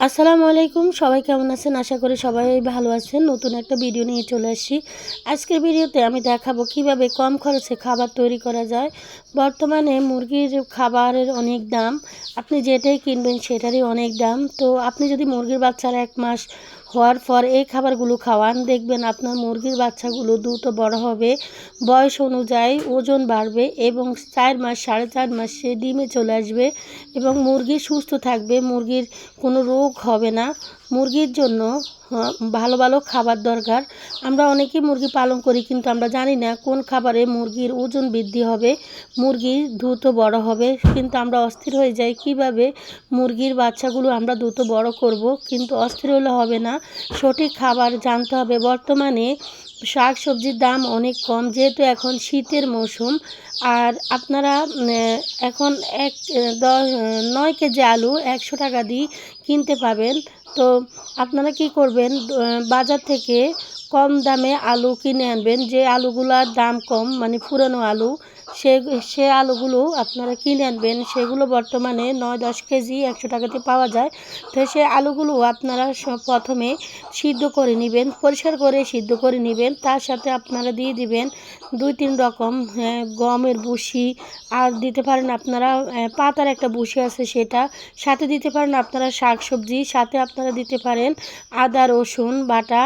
আসসালামু আলাইকুম, সবাই কেমন আছেন? আশা করি সবাই ভালো আছেন। নতুন একটা ভিডিও নিয়ে চলে আসছি। আজকের ভিডিওতে আমি দেখাবো কীভাবে কম খরচে খাবার তৈরি করা যায়। বর্তমানে মুরগির খাবারের অনেক দাম। আপনি যেটাই কিনবেন সেটারই অনেক দাম। তো আপনি যদি মুরগির বাচ্চার এক মাস হওয়ার পর এই খাবারগুলো খাওয়ান। দেখবেন আপনার মুরগির বাচ্চাগুলো দ্রুত বড় হবে। বয়স অনুযায়ী ওজন বাড়বে এবং চার মাস, সাড়ে চার মাসে ডিমে চলে আসবে এবং মুরগি সুস্থ থাকবে। মুরগির কোনো রোগ হবে না। মুরগির জন্য ভালো ভালো খাবার দরকার। আমরা অনেকেই মুরগি পালন করি, কিন্তু আমরা জানি না কোন খাবারে মুরগির ওজন বৃদ্ধি হবে, মুরগি দ্রুত বড় হবে। কিন্তু আমরা অস্থির হয়ে যাই, কীভাবে মুরগির বাচ্চাগুলো আমরা দ্রুত বড় করব? কিন্তু অস্থির হলে হবে না। সঠিক খাবার জানতে হবে। বর্তমানে শাক সবজির দাম অনেক কম, যেহেতু এখন শীতের মৌসুম। আর আপনারা এখন এক, দশ, নয় কেজি আলু একশো টাকা দিয়ে কিনতে পাবেন। তো আপনারা কি করবেন বাজার থেকে কম দামে আলু কিনে আনবেন। যে আলুগুলার দাম কম মানে পুরনো আলু সে সে আলুগুলো আপনারা কিনে আনবেন, সেগুলো বর্তমানে নয়, দশ কেজি, একশো টাকাতে পাওয়া যায়। তো সে আলুগুলো আপনারা প্রথমে সিদ্ধ করে নেবেন, পরিষ্কার করে সিদ্ধ করে নেবেন। তার সাথে আপনারা দিয়ে দিবেন দুই, তিন রকম গমের বুসি আর দিতে পারেন আপনারা পাতার একটা বুসি আছে সেটা। সাথে দিতে পারেন আপনারা শাক সবজি, সাথে আপনারা দিতে পারেন আদা, রসুন, বাটা,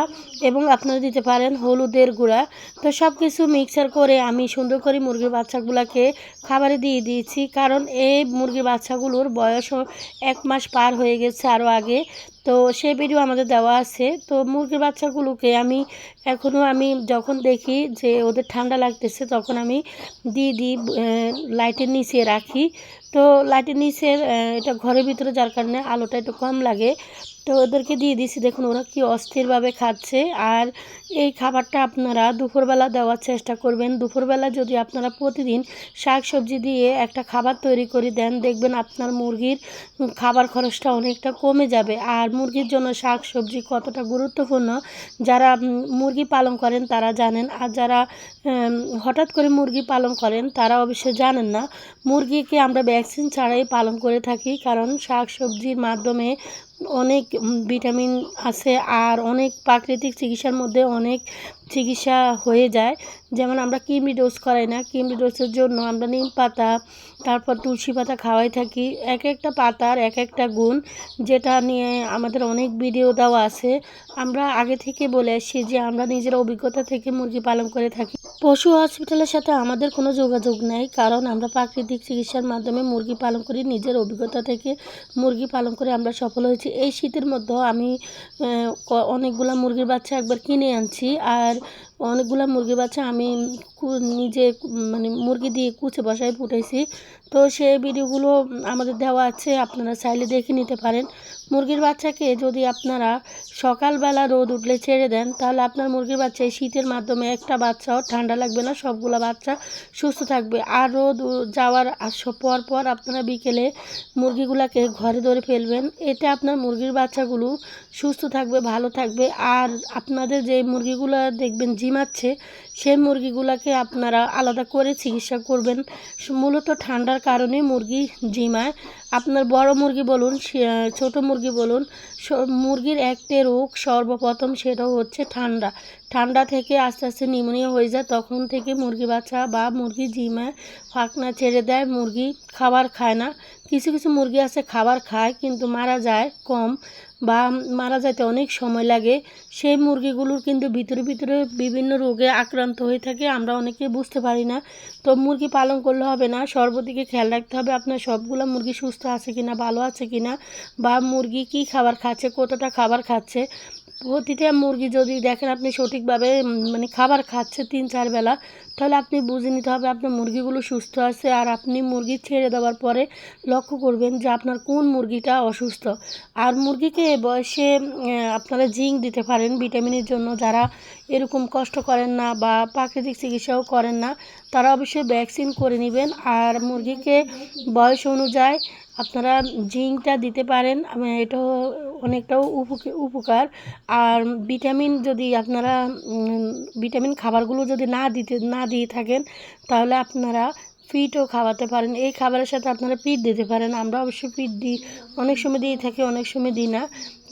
এবং আপনারা দিতে পারেন হলুদের গুঁড়া। তো সব কিছু মিক্সার করে আমি সুন্দর করে মুরগির বাচ্চাগুলোকে খাবারে দিয়ে দিয়েছি। কারণ এই মুরগির বাচ্চাগুলোর বয়সও এক মাস পার হয়ে গেছে আরও আগে। তো সেই ভিডিও আমাদের দেওয়া আছে। তো মুরগির বাচ্চাগুলোকে আমি এখনও আমি যখন দেখি যে ওদের ঠান্ডা লাগতেছে, তখন আমি দিয়ে দিই লাইটের নিচে রাখি। তো লাইটের নিচের এটা ঘরের ভিতরে যার কারণে আলোটা একটু কম লাগে। তো ওদেরকে দিয়ে দিয়েছি দেখুন ওরা কি অস্থিরভাবে খাচ্ছে। আর এই খাবারটা আপনারা দুপুরবেলা দেওয়ার চেষ্টা করবেন। দুপুরবেলা যদি আপনারা প্রতিদিন শাক সবজি দিয়ে একটা খাবার তৈরি করে দেন, দেখবেন আপনার মুরগির খাবার খরচটা অনেকটা কমে যাবে। আর মুরগির জন্য শাক সবজি কতটা গুরুত্বপূর্ণ, যারা মুরগি পালন করেন তারা জানেন। আর যারা হঠাৎ করে মুরগি পালন করেন তারা অবশ্যই জানেন না। মুরগিকে আমরা ভ্যাকসিন ছাড়াই পালন করে থাকি, কারণ শাক সবজির মাধ্যমে অনেক ভিটামিন আছে আর অনেক প্রাকৃতিক চিকিৎসার মধ্যে অনেক চিকিৎসা হয়ে যায়। যেমন আমরা কিমরি ডোজ করাই না, কিমরি ডোজের জন্য আমরা নিম পাতা, তারপর তুলসী পাতা খাওয়াই থাকি। এক একটা পাতার এক একটা গুণ যেটা নিয়ে আমাদের অনেক ভিডিও দেওয়া আছে। আমরা আগে থেকে বলে আসছি যে আমরা নিজের অভিজ্ঞতা থেকে মুরগি পালন করে থাকি। পশু হসপিটালের সাথে আমাদের কোনো যোগাযোগ নেই, কারণ আমরা প্রাকৃতিক চিকিৎসার মাধ্যমে মুরগি পালন করি, নিজের অভিজ্ঞতা থেকে মুরগি পালন করে আমরা সফল হয়েছি। এই শীতের মধ্যেও আমি অনেকগুলো মুরগির বাচ্চা একবার কিনে আনছি, আর অনেকগুলা মুরগির বাচ্চা আমি নিজে মানে মুরগি দিয়ে কুচে বসায় ফুটাইছি। তো সেই ভিডিওগুলো আমাদের দেওয়া আছে, আপনারা চাইলে দেখে নিতে পারেন। মুরগির বাচ্চাকে যদি আপনারা সকালবেলা রোদ উঠলে ছেড়ে দেন, তাহলে আপনার মুরগির বাচ্চা এই শীতের মাধ্যমে একটা বাচ্চাও ঠান্ডা লাগবে না, সবগুলো বাচ্চা সুস্থ থাকবে। আর রোদ যাওয়ার পর পর আপনারা বিকেলে মুরগিগুলোকে ঘরে ধরে ফেলবেন। এতে আপনার মুরগির বাচ্চাগুলো সুস্থ থাকবে, ভালো থাকবে। আর আপনাদের যে মুরগিগুলো দেখবেন জিমাচ্ছে সেই মুরগিগুলোকে আপনারা আলাদা করে চিকিৎসা করবেন। মূলত ঠান্ডার কারণে মুরগি জিমায় আপনার বড় মুরগি বলুন ছোট মুরগি বলুন মুরগির একটা রোগ সর্বপ্রথম সেটাও হচ্ছে ঠান্ডা। ঠান্ডা থেকে আস্তে আস্তে নিউমোনিয়া হয়ে যায়, তখন থেকে মুরগি বাচ্চা বা মুরগি জিমায় ফাঁকনা ছেড়ে দেয়, মুরগি খাবার খায় না। কিছু কিছু মুরগি আছে খাবার খায়, কিন্তু মারা যায় কম। বা মারা যেতে অনেক সময় লাগে, সেই মুরগিগুলোর কিন্তু ভিতরে ভিতরে বিভিন্ন রোগে আক্রান্ত হয়ে থাকে, আমরা অনেকে বুঝতে পারি না। তো মুরগি পালন করলে হবে না, সর্বদিকে খেয়াল রাখতে হবে আপনার সবগুলো মুরগি সুস্থ আছে কিনা, ভালো আছে কিনা, বা মুরগি কি খাবার খাচ্ছে, কতটা খাবার খাচ্ছে। প্রতিটা মুরগি যদি দেখেন আপনি সঠিকভাবে মানে খাবার খাচ্ছে তিন, চার বেলা, তাহলে আপনি বুঝে নিতে হবে আপনার মুরগিগুলো সুস্থ আছে আর আপনি মুরগি ছেড়ে দেওয়ার পরে লক্ষ্য করবেন যে আপনার কোন মুরগিটা অসুস্থ। আর মুরগিকে বয়সে আপনারা জিঙ্ক দিতে পারেন ভিটামিনের জন্য, যারা এরকম কষ্ট করেন না বা প্রাকৃতিক চিকিৎসাও করেন না তারা অবশ্যই ভ্যাকসিন করে নেবেন। আর মুরগিকে বয়স অনুযায়ী আপনারা জিঙ্কটা দিতে পারেন। এটাও অনেকটাও উপক- উপকার। আর ভিটামিন যদি আপনারা ভিটামিন খাবারগুলো যদি না দিতে, না দিয়ে থাকেন, তাহলে আপনারা ফিটও খাওয়াতে পারেন। এই খাবারের সাথে আপনারা পিট দিতে পারেন। আমরা অবশ্যই পিট দিই। অনেক সময় দিয়ে থাকি, অনেক সময় দিই না।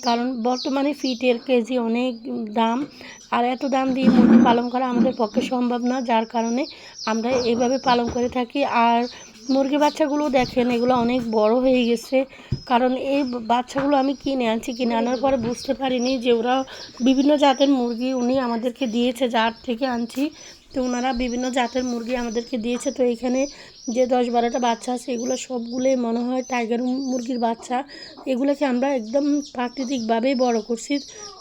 কারণ বর্তমানে ফিটের কেজি অনেক দাম। আর এত দাম দিয়ে মুরগি পালন করা আমাদের পক্ষে সম্ভব না, যার কারণে আমরা এইভাবে পালন করে থাকি। আর মুরগি বাচ্চাগুলো দেখেন, এগুলো অনেক বড় হয়ে গেছে। কারণ এই বাচ্চাগুলো আমি কিনে আনছি, কিনে আনার পরে বুঝতে পারিনি যে ওরা বিভিন্ন জাতের মুরগি উনি আমাদেরকে দিয়েছে, যার থেকে আনছি। তো ওনারা বিভিন্ন জাতের মুরগি আমাদেরকে দিয়েছে। তো এখানে যে দশ বারোটা বাচ্চা আছে, এগুলো সবগুলোই মনে হয় টাইগার মুরগির বাচ্চা। এগুলোকে আমরা একদম প্রাকৃতিকভাবেই বড় করছি।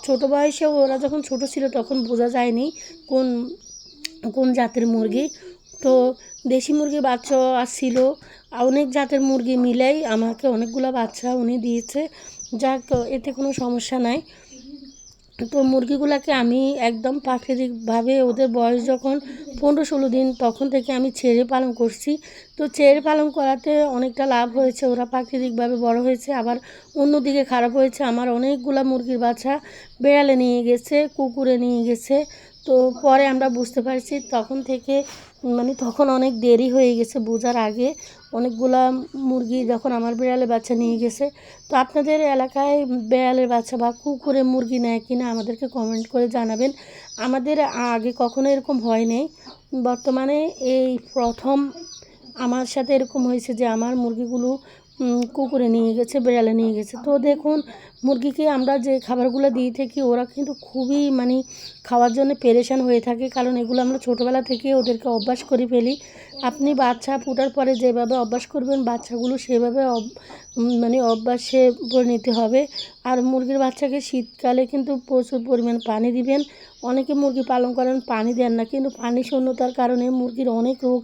ছোট বয়সে ওরা যখন ছোট ছিল তখন বোঝা যায়নি কোন কোন জাতের মুরগি। তো দেশি মুরগির বাচ্চা আসছিল। অনেক জাতের মুরগি মিলাই আমাকে অনেকগুলো বাচ্চা উনি দিয়েছে। যাক, এতে কোনো সমস্যা নাই। তো মুরগিগুলোকে আমি একদম প্রাকৃতিকভাবে ওদের বয়স যখন পনেরো ষোলো দিন তখন থেকে আমি ছেড়ে পালন করছি। তো ছেড়ে পালন করাতে অনেকটা লাভ হয়েছে, ওরা প্রাকৃতিকভাবে বড় হয়েছে, আবার অন্যদিকে খারাপ হয়েছে। আমার অনেকগুলো মুরগির বাচ্চা বেড়ালে নিয়ে গেছে, কুকুরে নিয়ে গেছে। তো পরে আমরা বুঝতে পারছি তখন থেকে মানে তখন অনেক দেরি হয়ে গেছে বোঝার আগে। অনেকগুলা মুরগি যখন আমার বিড়ালের বাচ্চা নিয়ে গেছে। তো আপনাদের এলাকায় বিড়ালের বাচ্চা বা কুকুরে মুরগি নেয় কিনা আমাদেরকে কমেন্ট করে জানাবেন। আমাদের আগে কখনো এরকম হয়নি বর্তমানে এই প্রথম আমার সাথে এরকম হয়েছে যে আমার মুরগিগুলো কুকুরে নিয়ে গেছে, বিড়ালে নিয়ে গেছে। তো দেখুন মুরগিকে আমরা যে খাবারগুলো দিয়ে থাকি, ওরা কিন্তু খুবই মানে খাওয়ার জন্য পেরেশান হয়ে থাকে। কারণ এগুলো আমরা ছোটোবেলা থেকে ওদেরকে অভ্যাস করে ফেলি। আপনি বাচ্চা ফুটার পরে যেভাবে অভ্যাস করবেন, বাচ্চাগুলো সেভাবে মানে অভ্যাসে পরিণতি হবে। আর মুরগির বাচ্চাকে শীতকালে কিন্তু প্রচুর পরিমাণ পানি দিবেন। অনেকে মুরগি পালন করেন, পানি দেন না। কিন্তু পানি শূন্যতার কারণে মুরগির অনেক রোগ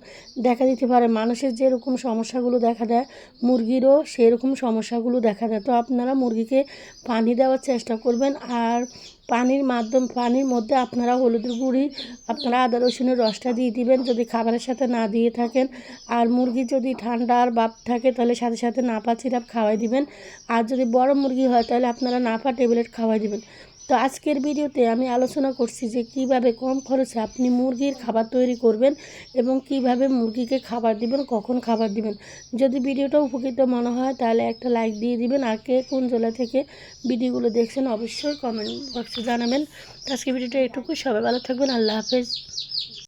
দেখা দিতে পারে। মানুষের যেরকম সমস্যাগুলো দেখা দেয়, মুরগিরও সেরকম সমস্যাগুলো দেখা দেয়। তো আপনারা মুরগিকে পানি দেওয়ার চেষ্টা করবেন আর পানির মাধ্যম পানির মধ্যে আপনারা হলুদের গুঁড়ি, আপনারা আদা রসুনের রসটা দিয়ে দিবেন যদি খাবারের সাথে না দিয়ে থাকেন। আর মুরগি যদি ঠান্ডার বাপ থাকে তাহলে সাথে সাথে নাপা সিরাপ খাওয়াই দিবেন। আর যদি বড় মুরগি হয় তাহলে আপনারা নাপা ট্যাবলেট খাওয়াই দিবেন। তো আজকের ভিডিওতে আমি আলোচনা করছি যে কীভাবে কম খরচে আপনি মুরগির খাবার তৈরি করবেন এবং কীভাবে মুরগিকে খাবার দিবেন, কখন খাবার দিবেন। যদি ভিডিওটা উপকৃত মনে হয় তাহলে একটা লাইক দিয়ে দিবেন। আর কে কোন জেলা থেকে ভিডিওগুলো দেখছেন অবশ্যই কমেন্ট বক্সে জানাবেন। আজকে ভিডিওটা এটুকু সবাই ভালো থাকবেন। আল্লাহ হাফেজ।